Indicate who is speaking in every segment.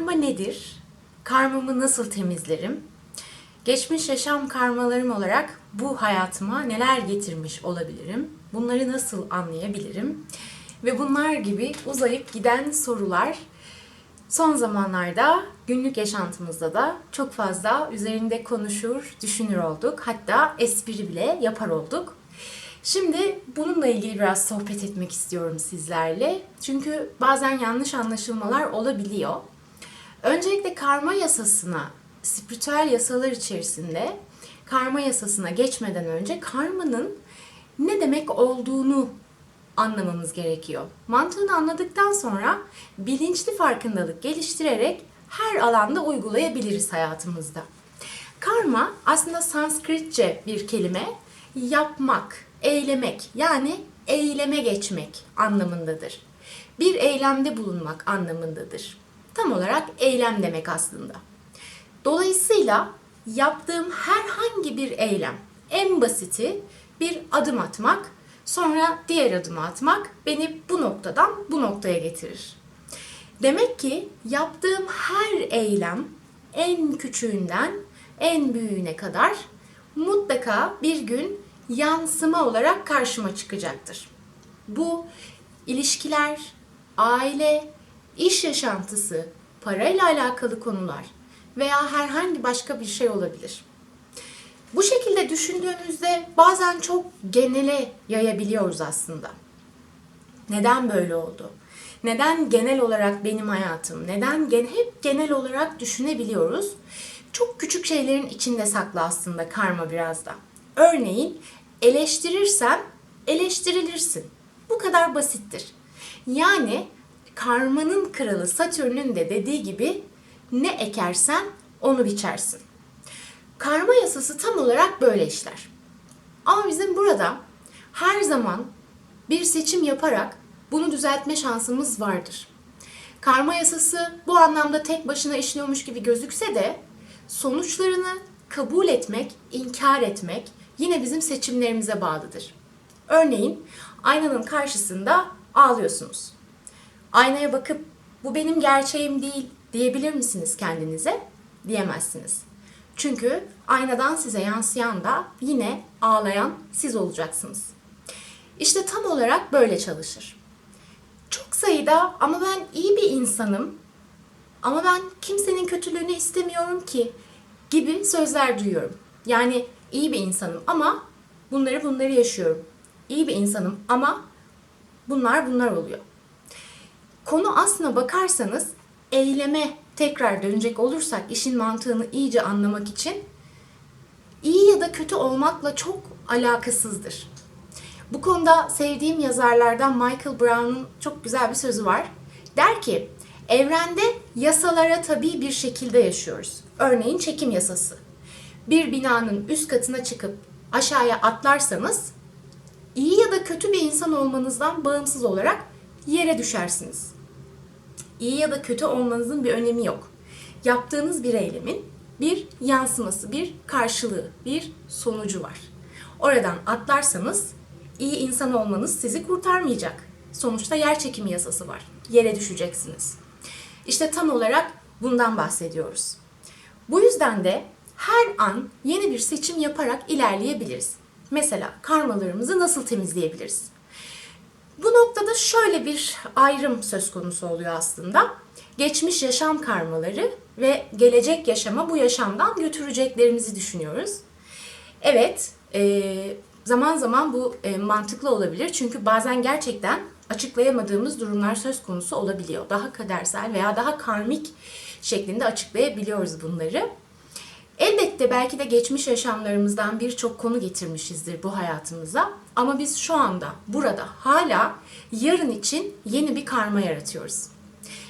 Speaker 1: Karma nedir? Karmamı nasıl temizlerim? Geçmiş yaşam karmalarım olarak bu hayatıma neler getirmiş olabilirim? Bunları nasıl anlayabilirim? Ve bunlar gibi uzayıp giden sorular son zamanlarda günlük yaşantımızda da çok fazla üzerinde konuşur, düşünür olduk. Hatta espri bile yapar olduk. Şimdi bununla ilgili biraz sohbet etmek istiyorum sizlerle. Çünkü bazen yanlış anlaşılmalar olabiliyor. Öncelikle karma yasasına, spiritüel yasalar içerisinde karma yasasına geçmeden önce karmanın ne demek olduğunu anlamamız gerekiyor. Mantığını anladıktan sonra bilinçli farkındalık geliştirerek her alanda uygulayabiliriz hayatımızda. Karma aslında Sanskritçe bir kelime yapmak, eylemek yani eyleme geçmek anlamındadır. Bir eylemde bulunmak anlamındadır. Tam olarak eylem demek aslında. Dolayısıyla yaptığım herhangi bir eylem, en basiti bir adım atmak, sonra diğer adımı atmak beni bu noktadan bu noktaya getirir. Demek ki yaptığım her eylem en küçüğünden en büyüğüne kadar mutlaka bir gün yansıma olarak karşıma çıkacaktır. Bu ilişkiler, aile, iş yaşantısı, parayla alakalı konular veya herhangi başka bir şey olabilir. Bu şekilde düşündüğümüzde bazen çok genele yayabiliyoruz aslında. Neden böyle oldu? Neden genel olarak benim hayatım? Neden gen hep genel olarak düşünebiliyoruz? Çok küçük şeylerin içinde saklı aslında karma biraz da. Örneğin eleştirirsen eleştirilirsin. Bu kadar basittir. Yani karmanın kralı Satürn'ün de dediği gibi ne ekersen onu biçersin. Karma yasası tam olarak böyle işler. Ama bizim burada her zaman bir seçim yaparak bunu düzeltme şansımız vardır. Karma yasası bu anlamda tek başına işliyormuş gibi gözükse de sonuçlarını kabul etmek, inkar etmek yine bizim seçimlerimize bağlıdır. Örneğin aynanın karşısında ağlıyorsunuz. Aynaya bakıp bu benim gerçeğim değil diyebilir misiniz kendinize? Diyemezsiniz. Çünkü aynadan size yansıyan da yine ağlayan siz olacaksınız. İşte tam olarak böyle çalışır. Çok sayıda ama ben iyi bir insanım ama ben kimsenin kötülüğünü istemiyorum ki gibi sözler duyuyorum. Yani iyi bir insanım ama bunları bunları yaşıyorum. İyi bir insanım ama bunlar bunlar oluyor. Konu aslına bakarsanız eyleme tekrar dönecek olursak işin mantığını iyice anlamak için iyi ya da kötü olmakla çok alakasızdır. Bu konuda sevdiğim yazarlardan Michael Brown'un çok güzel bir sözü var. Der ki, evrende yasalara tabii bir şekilde yaşıyoruz. Örneğin çekim yasası. Bir binanın üst katına çıkıp aşağıya atlarsanız iyi ya da kötü bir insan olmanızdan bağımsız olarak yere düşersiniz. İyi ya da kötü olmanızın bir önemi yok. Yaptığınız bir eylemin bir yansıması, bir karşılığı, bir sonucu var. Oradan atlarsanız iyi insan olmanız sizi kurtarmayacak. Sonuçta yer çekimi yasası var. Yere düşeceksiniz. İşte tam olarak bundan bahsediyoruz. Bu yüzden de her an yeni bir seçim yaparak ilerleyebiliriz. Mesela karmalarımızı nasıl temizleyebiliriz? Bu noktada şöyle bir ayrım söz konusu oluyor aslında. Geçmiş yaşam karmaları ve gelecek yaşama bu yaşamdan götüreceklerimizi düşünüyoruz. Evet, e, zaman zaman bu e, mantıklı olabilir. Çünkü bazen gerçekten açıklayamadığımız durumlar söz konusu olabiliyor. Daha kadersel veya daha karmik şeklinde açıklayabiliyoruz bunları. Elbette belki de geçmiş yaşamlarımızdan birçok konu getirmişizdir bu hayatımıza. Ama biz şu anda burada hala yarın için yeni bir karma yaratıyoruz.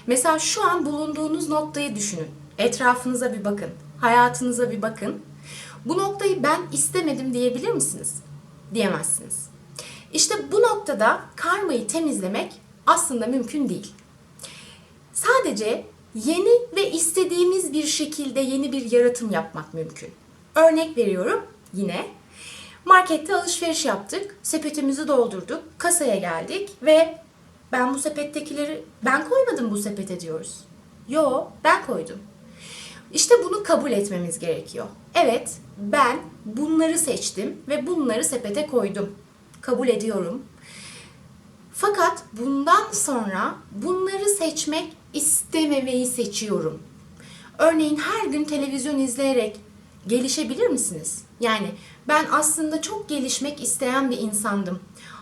Speaker 1: Mesela şu an bulunduğunuz noktayı düşünün. Etrafınıza bir bakın. Hayatınıza bir bakın. Bu noktayı ben istemedim diyebilir misiniz? Diyemezsiniz. İşte bu noktada karmayı temizlemek aslında mümkün değil. Sadece yeni ve istediğimiz bir şekilde yeni bir yaratım yapmak mümkün. Örnek veriyorum yine. Markette alışveriş yaptık, sepetimizi doldurduk, kasaya geldik ve ben bu sepettekileri ben koymadım bu sepete diyoruz. Yo, ben koydum. İşte bunu kabul etmemiz gerekiyor. Evet, ben bunları seçtim ve bunları sepete koydum. Kabul ediyorum. Fakat bundan sonra bunları seçmek istememeyi seçiyorum. Örneğin her gün televizyon izleyerek gelişebilir misiniz? Yani ben aslında çok gelişmek isteyen bir insandım.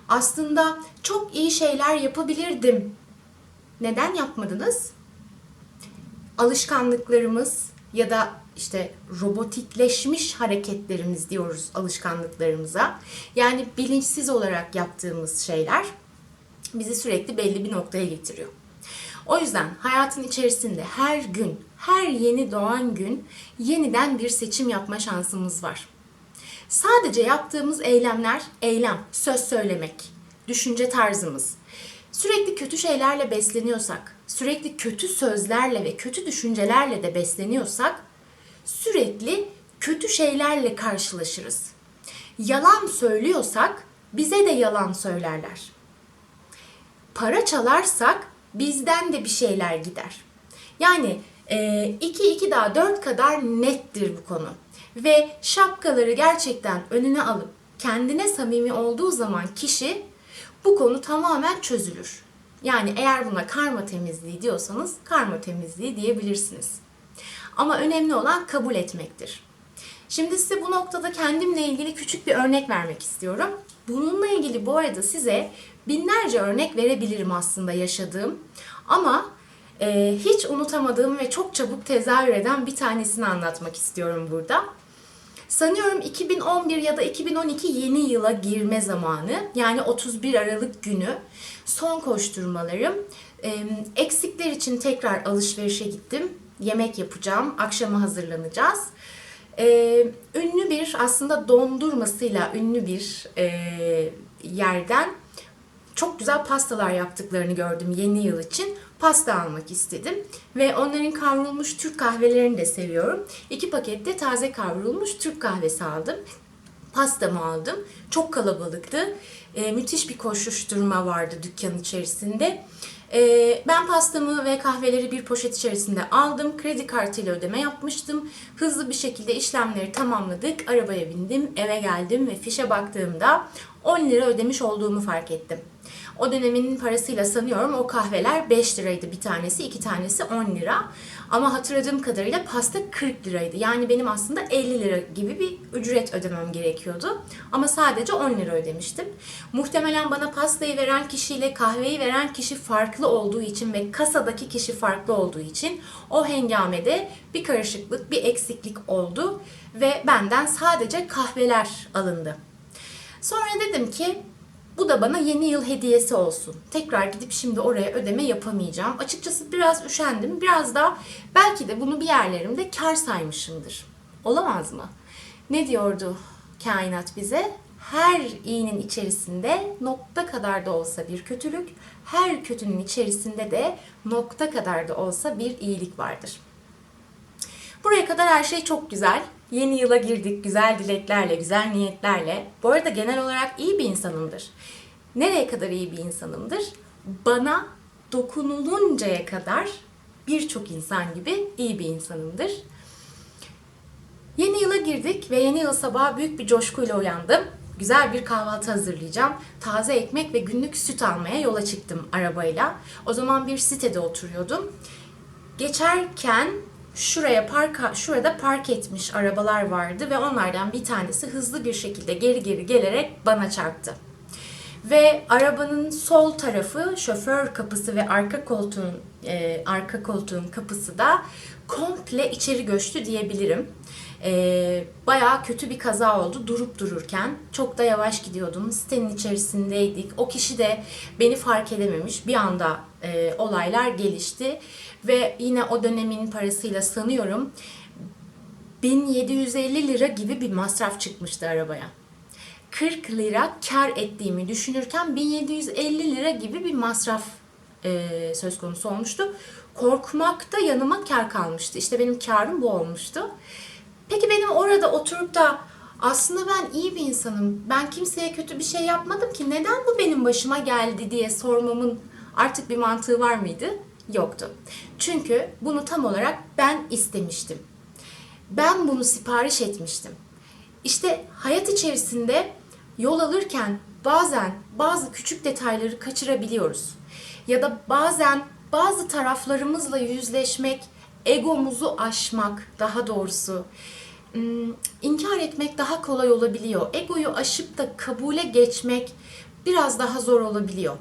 Speaker 1: Aslında çok iyi şeyler yapabilirdim. Neden yapmadınız? Alışkanlıklarımız ya da işte robotikleşmiş hareketlerimiz diyoruz alışkanlıklarımıza. Yani bilinçsiz olarak yaptığımız şeyler bizi sürekli belli bir noktaya getiriyor. O yüzden hayatın içerisinde her gün, her yeni doğan gün yeniden bir seçim yapma şansımız var. Sadece yaptığımız eylemler, eylem, söz söylemek, düşünce tarzımız. Sürekli kötü şeylerle besleniyorsak, sürekli kötü sözlerle ve kötü düşüncelerle de besleniyorsak, sürekli kötü şeylerle karşılaşırız. Yalan söylüyorsak bize de yalan söylerler para çalarsak bizden de bir şeyler gider. Yani 2 2 daha 4 kadar nettir bu konu. Ve şapkaları gerçekten önüne alıp kendine samimi olduğu zaman kişi bu konu tamamen çözülür. Yani eğer buna karma temizliği diyorsanız karma temizliği diyebilirsiniz. Ama önemli olan kabul etmektir. Şimdi size bu noktada kendimle ilgili küçük bir örnek vermek istiyorum. Bununla ilgili bu arada size binlerce örnek verebilirim aslında yaşadığım. Ama e, hiç unutamadığım ve çok çabuk tezahür eden bir tanesini anlatmak istiyorum burada. Sanıyorum 2011 ya da 2012 yeni yıla girme zamanı. Yani 31 Aralık günü son koşturmalarım. Eksikler için tekrar alışverişe gittim. Yemek yapacağım. Akşama hazırlanacağız. Ünlü bir aslında dondurmasıyla ünlü bir yerden çok güzel pastalar yaptıklarını gördüm yeni yıl için. Pasta almak istedim ve onların kavrulmuş Türk kahvelerini de seviyorum. İki pakette taze kavrulmuş Türk kahvesi aldım. Pastamı aldım. Çok kalabalıktı. Ee, müthiş bir koşuşturma vardı dükkanın içerisinde. Ee, ben pastamı ve kahveleri bir poşet içerisinde aldım. Kredi kartıyla ödeme yapmıştım. Hızlı bir şekilde işlemleri tamamladık. Arabaya bindim, eve geldim ve fişe baktığımda 10 lira ödemiş olduğumu fark ettim. O dönemin parasıyla sanıyorum o kahveler 5 liraydı bir tanesi, iki tanesi 10 lira. Ama hatırladığım kadarıyla pasta 40 liraydı. Yani benim aslında 50 lira gibi bir ücret ödemem gerekiyordu. Ama sadece 10 lira ödemiştim. Muhtemelen bana pastayı veren kişiyle kahveyi veren kişi farklı olduğu için ve kasadaki kişi farklı olduğu için o hengamede bir karışıklık, bir eksiklik oldu ve benden sadece kahveler alındı. Sonra dedim ki bu da bana yeni yıl hediyesi olsun. Tekrar gidip şimdi oraya ödeme yapamayacağım. Açıkçası biraz üşendim. Biraz da belki de bunu bir yerlerimde kar saymışımdır. Olamaz mı? Ne diyordu kainat bize? Her iyinin içerisinde nokta kadar da olsa bir kötülük, her kötünün içerisinde de nokta kadar da olsa bir iyilik vardır. Buraya kadar her şey çok güzel. Yeni yıla girdik güzel dileklerle, güzel niyetlerle. Bu arada genel olarak iyi bir insanımdır. Nereye kadar iyi bir insanımdır? Bana dokunuluncaya kadar birçok insan gibi iyi bir insanımdır. Yeni yıla girdik ve yeni yıl sabahı büyük bir coşkuyla uyandım. Güzel bir kahvaltı hazırlayacağım. Taze ekmek ve günlük süt almaya yola çıktım arabayla. O zaman bir sitede oturuyordum. Geçerken şuraya park şurada park etmiş arabalar vardı ve onlardan bir tanesi hızlı bir şekilde geri geri gelerek bana çarptı. Ve arabanın sol tarafı şoför kapısı ve arka koltuğun e, arka koltuğun kapısı da komple içeri göçtü diyebilirim. E, bayağı kötü bir kaza oldu durup dururken. Çok da yavaş gidiyordum. Sitenin içerisindeydik. O kişi de beni fark edememiş. Bir anda e, olaylar gelişti. Ve yine o dönemin parasıyla sanıyorum 1750 lira gibi bir masraf çıkmıştı arabaya. 40 lira kar ettiğimi düşünürken 1750 lira gibi bir masraf e, söz konusu olmuştu. Korkmakta yanıma kar kalmıştı. İşte benim karım bu olmuştu. Peki benim orada oturup da aslında ben iyi bir insanım. Ben kimseye kötü bir şey yapmadım ki. Neden bu benim başıma geldi diye sormamın artık bir mantığı var mıydı? Yoktu. Çünkü bunu tam olarak ben istemiştim. Ben bunu sipariş etmiştim. İşte hayat içerisinde yol alırken bazen bazı küçük detayları kaçırabiliyoruz. Ya da bazen bazı taraflarımızla yüzleşmek, egomuzu aşmak daha doğrusu ım, inkar etmek daha kolay olabiliyor. Egoyu aşıp da kabule geçmek biraz daha zor olabiliyor.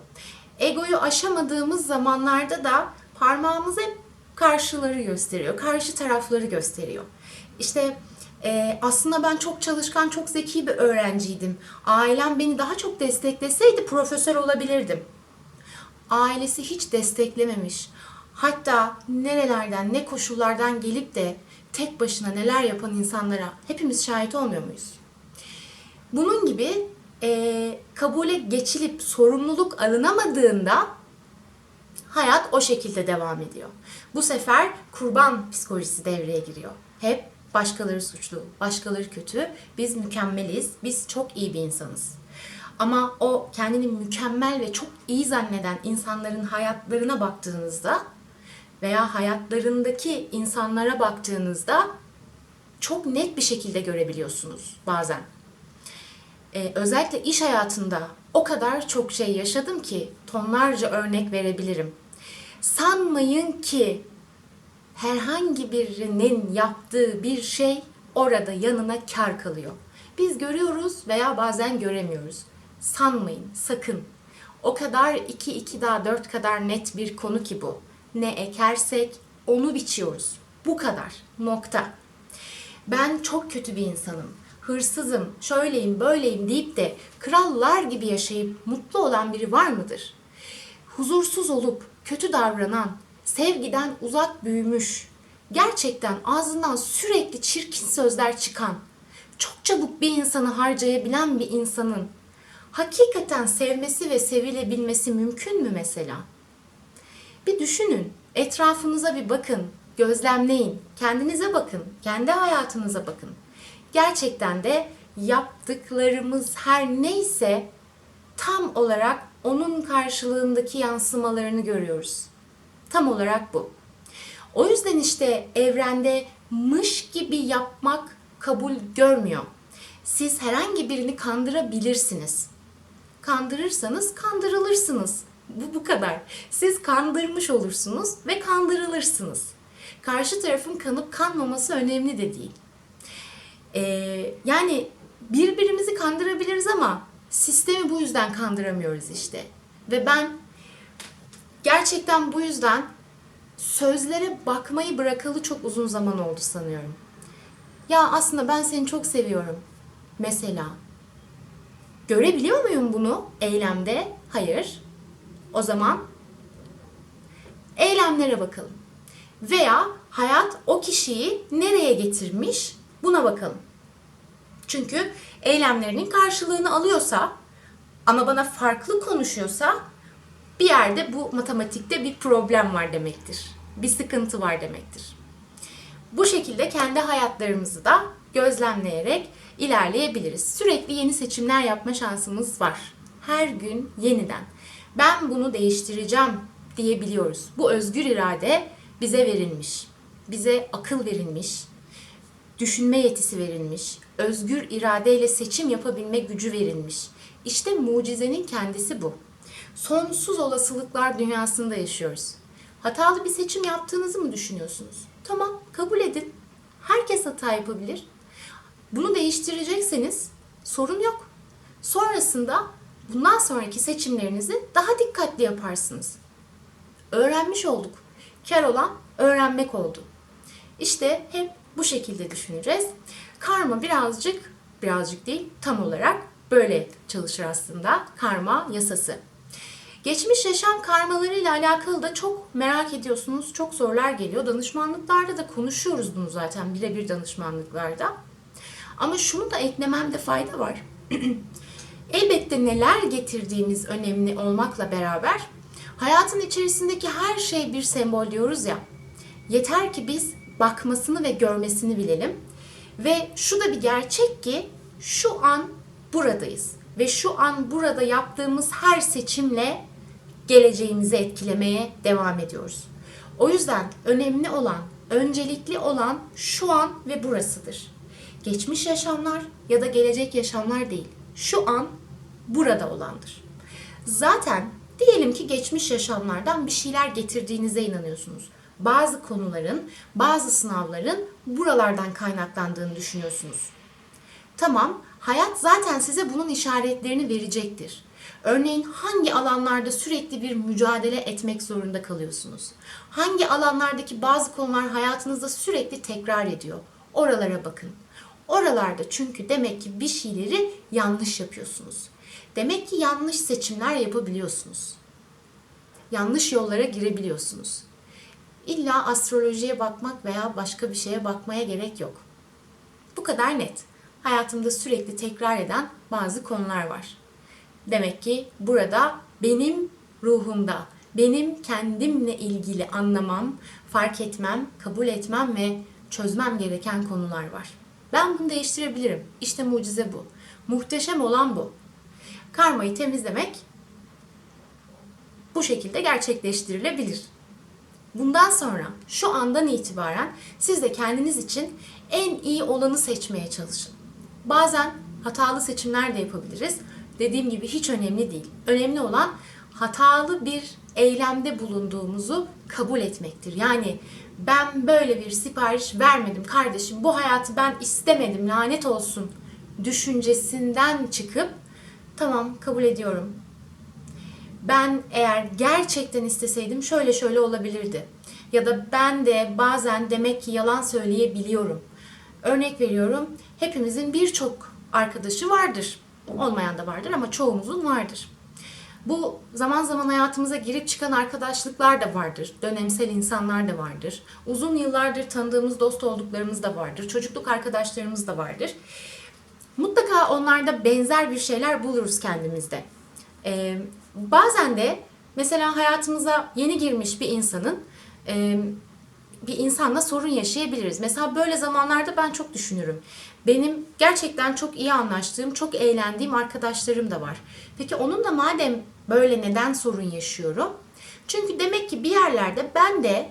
Speaker 1: Egoyu aşamadığımız zamanlarda da parmağımız hep karşıları gösteriyor, karşı tarafları gösteriyor. İşte e, aslında ben çok çalışkan, çok zeki bir öğrenciydim. Ailem beni daha çok destekleseydi profesör olabilirdim. Ailesi hiç desteklememiş. Hatta nerelerden, ne koşullardan gelip de tek başına neler yapan insanlara hepimiz şahit olmuyor muyuz? Bunun gibi e, kabule geçilip sorumluluk alınamadığında hayat o şekilde devam ediyor. Bu sefer kurban psikolojisi devreye giriyor. Hep başkaları suçlu, başkaları kötü, biz mükemmeliz, biz çok iyi bir insanız. Ama o kendini mükemmel ve çok iyi zanneden insanların hayatlarına baktığınızda veya hayatlarındaki insanlara baktığınızda çok net bir şekilde görebiliyorsunuz bazen. Ee, özellikle iş hayatında o kadar çok şey yaşadım ki tonlarca örnek verebilirim. Sanmayın ki herhangi birinin yaptığı bir şey orada yanına kar kalıyor. Biz görüyoruz veya bazen göremiyoruz. Sanmayın, sakın. O kadar 2 2 daha 4 kadar net bir konu ki bu. Ne ekersek onu biçiyoruz. Bu kadar. Nokta. Ben çok kötü bir insanım. Hırsızım, şöyleyim, böyleyim deyip de krallar gibi yaşayıp mutlu olan biri var mıdır? Huzursuz olup kötü davranan, sevgiden uzak büyümüş, gerçekten ağzından sürekli çirkin sözler çıkan, çok çabuk bir insanı harcayabilen bir insanın hakikaten sevmesi ve sevilebilmesi mümkün mü mesela? Bir düşünün, etrafınıza bir bakın, gözlemleyin, kendinize bakın, kendi hayatınıza bakın. Gerçekten de yaptıklarımız her neyse tam olarak onun karşılığındaki yansımalarını görüyoruz. Tam olarak bu. O yüzden işte evrende mış gibi yapmak kabul görmüyor. Siz herhangi birini kandırabilirsiniz. Kandırırsanız kandırılırsınız. Bu bu kadar. Siz kandırmış olursunuz ve kandırılırsınız. Karşı tarafın kanıp kanmaması önemli de değil. Ee, yani birbirimizi kandırabiliriz ama sistemi bu yüzden kandıramıyoruz işte. Ve ben gerçekten bu yüzden sözlere bakmayı bırakalı çok uzun zaman oldu sanıyorum. Ya aslında ben seni çok seviyorum. Mesela. Görebiliyor muyum bunu eylemde? Hayır. O zaman eylemlere bakalım. Veya hayat o kişiyi nereye getirmiş buna bakalım. Çünkü eylemlerinin karşılığını alıyorsa ama bana farklı konuşuyorsa bir yerde bu matematikte bir problem var demektir. Bir sıkıntı var demektir. Bu şekilde kendi hayatlarımızı da gözlemleyerek ilerleyebiliriz. Sürekli yeni seçimler yapma şansımız var. Her gün yeniden. Ben bunu değiştireceğim diyebiliyoruz. Bu özgür irade bize verilmiş. Bize akıl verilmiş. Düşünme yetisi verilmiş. Özgür iradeyle seçim yapabilme gücü verilmiş. İşte mucizenin kendisi bu. Sonsuz olasılıklar dünyasında yaşıyoruz. Hatalı bir seçim yaptığınızı mı düşünüyorsunuz? Tamam, kabul edin. Herkes hata yapabilir. Bunu değiştirecekseniz sorun yok. Sonrasında bundan sonraki seçimlerinizi daha dikkatli yaparsınız. Öğrenmiş olduk. Kar olan öğrenmek oldu. İşte hep bu şekilde düşüneceğiz. Karma birazcık, birazcık değil tam olarak böyle çalışır aslında karma yasası. Geçmiş yaşam karmalarıyla alakalı da çok merak ediyorsunuz. Çok sorular geliyor. Danışmanlıklarda da konuşuyoruz bunu zaten birebir danışmanlıklarda. Ama şunu da eklememde fayda var. Elbette neler getirdiğimiz önemli olmakla beraber hayatın içerisindeki her şey bir sembol diyoruz ya. Yeter ki biz bakmasını ve görmesini bilelim. Ve şu da bir gerçek ki şu an buradayız. Ve şu an burada yaptığımız her seçimle geleceğimizi etkilemeye devam ediyoruz. O yüzden önemli olan, öncelikli olan şu an ve burasıdır. Geçmiş yaşamlar ya da gelecek yaşamlar değil. Şu an burada olandır. Zaten diyelim ki geçmiş yaşamlardan bir şeyler getirdiğinize inanıyorsunuz. Bazı konuların, bazı sınavların buralardan kaynaklandığını düşünüyorsunuz. Tamam, hayat zaten size bunun işaretlerini verecektir. Örneğin hangi alanlarda sürekli bir mücadele etmek zorunda kalıyorsunuz? Hangi alanlardaki bazı konular hayatınızda sürekli tekrar ediyor? Oralara bakın. Oralarda çünkü demek ki bir şeyleri yanlış yapıyorsunuz. Demek ki yanlış seçimler yapabiliyorsunuz. Yanlış yollara girebiliyorsunuz. İlla astrolojiye bakmak veya başka bir şeye bakmaya gerek yok. Bu kadar net. Hayatımda sürekli tekrar eden bazı konular var. Demek ki burada benim ruhumda, benim kendimle ilgili anlamam, fark etmem, kabul etmem ve çözmem gereken konular var. Ben bunu değiştirebilirim. İşte mucize bu. Muhteşem olan bu. Karmayı temizlemek bu şekilde gerçekleştirilebilir. Bundan sonra şu andan itibaren siz de kendiniz için en iyi olanı seçmeye çalışın. Bazen hatalı seçimler de yapabiliriz. Dediğim gibi hiç önemli değil. Önemli olan hatalı bir eylemde bulunduğumuzu kabul etmektir. Yani ben böyle bir sipariş vermedim kardeşim. Bu hayatı ben istemedim. Lanet olsun düşüncesinden çıkıp tamam kabul ediyorum. Ben eğer gerçekten isteseydim şöyle şöyle olabilirdi. Ya da ben de bazen demek ki yalan söyleyebiliyorum. Örnek veriyorum. Hepimizin birçok arkadaşı vardır. Olmayan da vardır ama çoğumuzun vardır. Bu zaman zaman hayatımıza girip çıkan arkadaşlıklar da vardır. Dönemsel insanlar da vardır. Uzun yıllardır tanıdığımız dost olduklarımız da vardır. Çocukluk arkadaşlarımız da vardır. Mutlaka onlarda benzer bir şeyler buluruz kendimizde. Ee, bazen de mesela hayatımıza yeni girmiş bir insanın e, bir insanla sorun yaşayabiliriz. Mesela böyle zamanlarda ben çok düşünürüm. Benim gerçekten çok iyi anlaştığım, çok eğlendiğim arkadaşlarım da var. Peki onunla madem böyle neden sorun yaşıyorum? Çünkü demek ki bir yerlerde ben de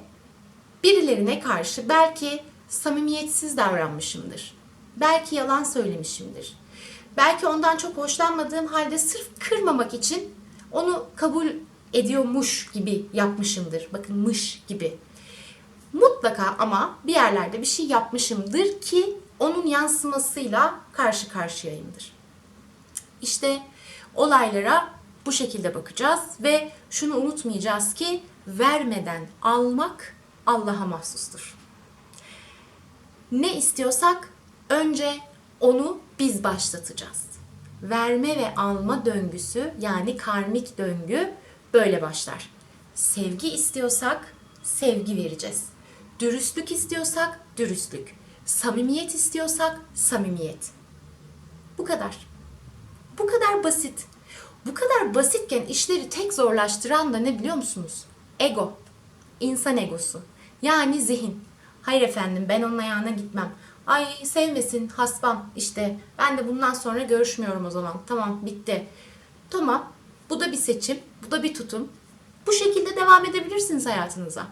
Speaker 1: birilerine karşı belki samimiyetsiz davranmışımdır. Belki yalan söylemişimdir. Belki ondan çok hoşlanmadığım halde sırf kırmamak için onu kabul ediyormuş gibi yapmışımdır. Bakın mış gibi. Mutlaka ama bir yerlerde bir şey yapmışımdır ki onun yansımasıyla karşı karşıyayımdır. İşte olaylara bu şekilde bakacağız ve şunu unutmayacağız ki vermeden almak Allah'a mahsustur. Ne istiyorsak önce onu biz başlatacağız. Verme ve alma döngüsü yani karmik döngü böyle başlar. Sevgi istiyorsak sevgi vereceğiz. Dürüstlük istiyorsak dürüstlük. Samimiyet istiyorsak samimiyet. Bu kadar. Bu kadar basit. Bu kadar basitken işleri tek zorlaştıran da ne biliyor musunuz? Ego. İnsan egosu. Yani zihin. Hayır efendim ben onun ayağına gitmem. Ay sevmesin hasbam işte ben de bundan sonra görüşmüyorum o zaman. Tamam bitti. Tamam bu da bir seçim, bu da bir tutum. Bu şekilde devam edebilirsiniz hayatınıza.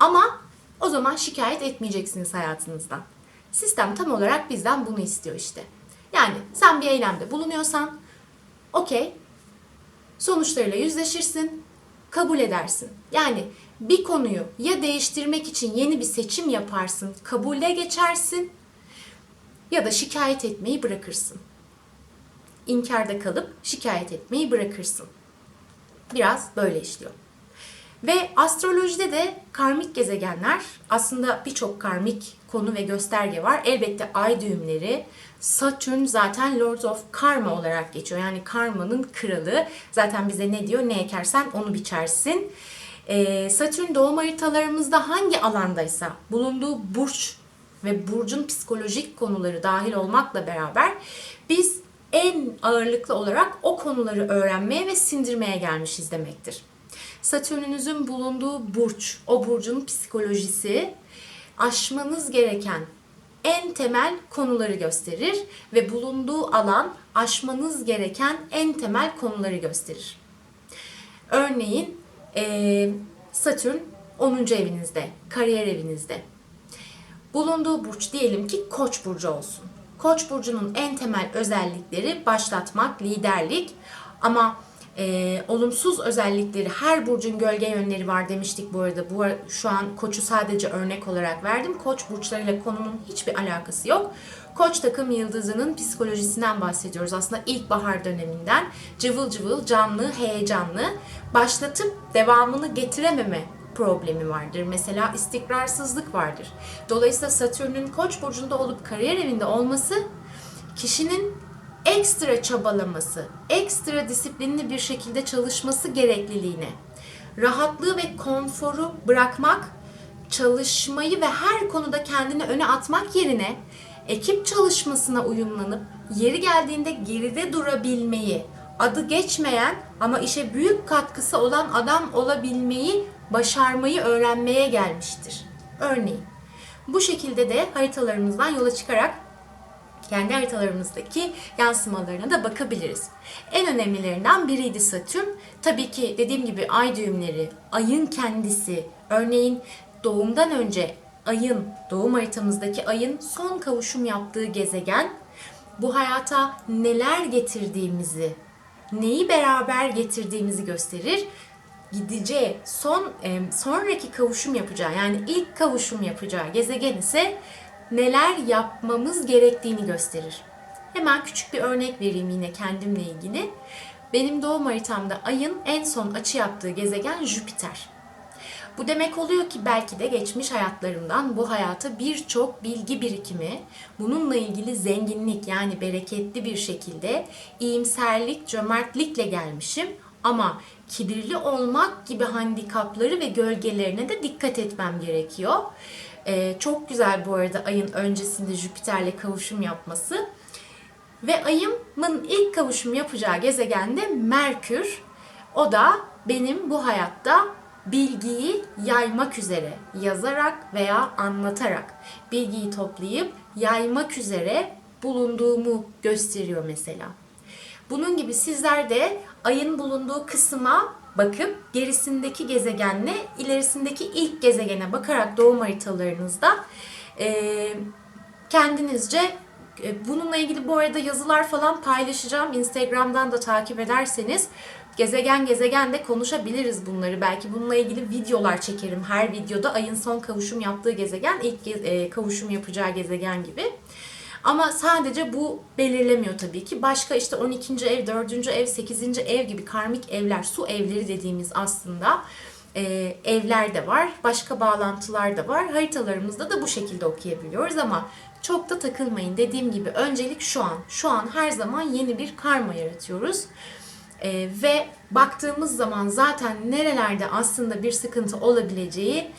Speaker 1: Ama o zaman şikayet etmeyeceksiniz hayatınızdan. Sistem tam olarak bizden bunu istiyor işte. Yani sen bir eylemde bulunuyorsan okey sonuçlarıyla yüzleşirsin, kabul edersin. Yani bir konuyu ya değiştirmek için yeni bir seçim yaparsın, kabule geçersin ya da şikayet etmeyi bırakırsın. İnkarda kalıp şikayet etmeyi bırakırsın. Biraz böyle işliyor. Ve astrolojide de karmik gezegenler aslında birçok karmik konu ve gösterge var. Elbette ay düğümleri, Satürn zaten Lord of Karma olarak geçiyor. Yani karmanın kralı. Zaten bize ne diyor? Ne ekersen onu biçersin. Ee, Satürn doğum haritalarımızda hangi alandaysa bulunduğu burç ve burcun psikolojik konuları dahil olmakla beraber biz en ağırlıklı olarak o konuları öğrenmeye ve sindirmeye gelmişiz demektir. Satürn'ünüzün bulunduğu burç, o burcun psikolojisi aşmanız gereken en temel konuları gösterir ve bulunduğu alan aşmanız gereken en temel konuları gösterir. Örneğin Satürn 10. evinizde, kariyer evinizde. Bulunduğu burç diyelim ki Koç burcu olsun. Koç burcunun en temel özellikleri başlatmak, liderlik ama e, olumsuz özellikleri her burcun gölge yönleri var demiştik bu arada. Bu şu an Koç'u sadece örnek olarak verdim. Koç burçlarıyla konunun hiçbir alakası yok. Koç takım yıldızının psikolojisinden bahsediyoruz. Aslında ilkbahar döneminden cıvıl cıvıl, canlı, heyecanlı başlatıp devamını getirememe problemi vardır. Mesela istikrarsızlık vardır. Dolayısıyla Satürn'ün Koç burcunda olup kariyer evinde olması kişinin ekstra çabalaması, ekstra disiplinli bir şekilde çalışması gerekliliğine, rahatlığı ve konforu bırakmak, çalışmayı ve her konuda kendini öne atmak yerine ekip çalışmasına uyumlanıp yeri geldiğinde geride durabilmeyi, adı geçmeyen ama işe büyük katkısı olan adam olabilmeyi, başarmayı öğrenmeye gelmiştir. Örneğin bu şekilde de haritalarımızdan yola çıkarak kendi haritalarımızdaki yansımalarına da bakabiliriz. En önemlilerinden biriydi Satürn. Tabii ki dediğim gibi ay düğümleri, ayın kendisi, örneğin doğumdan önce ayın, doğum haritamızdaki ayın son kavuşum yaptığı gezegen bu hayata neler getirdiğimizi, neyi beraber getirdiğimizi gösterir. Gideceği son sonraki kavuşum yapacağı yani ilk kavuşum yapacağı gezegen ise neler yapmamız gerektiğini gösterir. Hemen küçük bir örnek vereyim yine kendimle ilgili. Benim doğum haritamda ayın en son açı yaptığı gezegen Jüpiter. Bu demek oluyor ki belki de geçmiş hayatlarımdan bu hayata birçok bilgi birikimi, bununla ilgili zenginlik yani bereketli bir şekilde iyimserlik, cömertlikle gelmişim ama kibirli olmak gibi handikapları ve gölgelerine de dikkat etmem gerekiyor. Ee, çok güzel bu arada ayın öncesinde Jüpiter'le kavuşum yapması. Ve ayımın ilk kavuşum yapacağı gezegen de Merkür. O da benim bu hayatta bilgiyi yaymak üzere, yazarak veya anlatarak bilgiyi toplayıp yaymak üzere bulunduğumu gösteriyor mesela. Bunun gibi sizler de ayın bulunduğu kısma bakıp gerisindeki gezegenle ilerisindeki ilk gezegene bakarak doğum haritalarınızda e, kendinizce e, bununla ilgili bu arada yazılar falan paylaşacağım. Instagram'dan da takip ederseniz gezegen gezegen de konuşabiliriz bunları. Belki bununla ilgili videolar çekerim. Her videoda ayın son kavuşum yaptığı gezegen ilk e, kavuşum yapacağı gezegen gibi. Ama sadece bu belirlemiyor tabii ki. Başka işte 12. ev, 4. ev, 8. ev gibi karmik evler, su evleri dediğimiz aslında e, evler de var. Başka bağlantılar da var. Haritalarımızda da bu şekilde okuyabiliyoruz ama çok da takılmayın. Dediğim gibi öncelik şu an. Şu an her zaman yeni bir karma yaratıyoruz. E, ve baktığımız zaman zaten nerelerde aslında bir sıkıntı olabileceği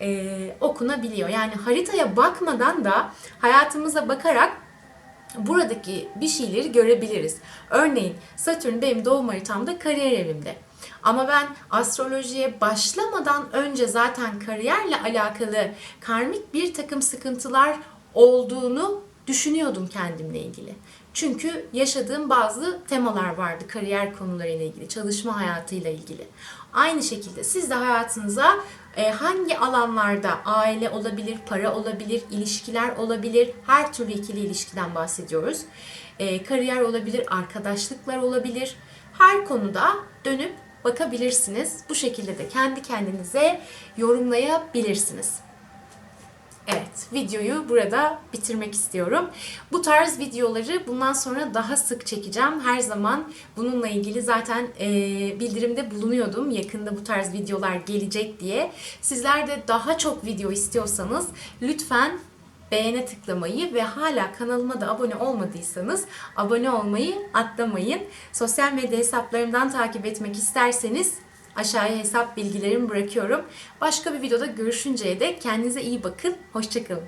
Speaker 1: e, okunabiliyor. Yani haritaya bakmadan da hayatımıza bakarak buradaki bir şeyleri görebiliriz. Örneğin Satürn benim doğum haritamda kariyer evimde. Ama ben astrolojiye başlamadan önce zaten kariyerle alakalı karmik bir takım sıkıntılar olduğunu düşünüyordum kendimle ilgili. Çünkü yaşadığım bazı temalar vardı kariyer konularıyla ilgili, çalışma hayatıyla ilgili. Aynı şekilde siz de hayatınıza e, hangi alanlarda aile olabilir, para olabilir, ilişkiler olabilir, her türlü ikili ilişkiden bahsediyoruz. E, kariyer olabilir, arkadaşlıklar olabilir. Her konuda dönüp bakabilirsiniz. Bu şekilde de kendi kendinize yorumlayabilirsiniz. Evet, videoyu burada bitirmek istiyorum. Bu tarz videoları bundan sonra daha sık çekeceğim. Her zaman bununla ilgili zaten e, bildirimde bulunuyordum. Yakında bu tarz videolar gelecek diye. Sizler de daha çok video istiyorsanız lütfen beğene tıklamayı ve hala kanalıma da abone olmadıysanız abone olmayı atlamayın. Sosyal medya hesaplarımdan takip etmek isterseniz Aşağıya hesap bilgilerimi bırakıyorum. Başka bir videoda görüşünceye dek kendinize iyi bakın. Hoşçakalın.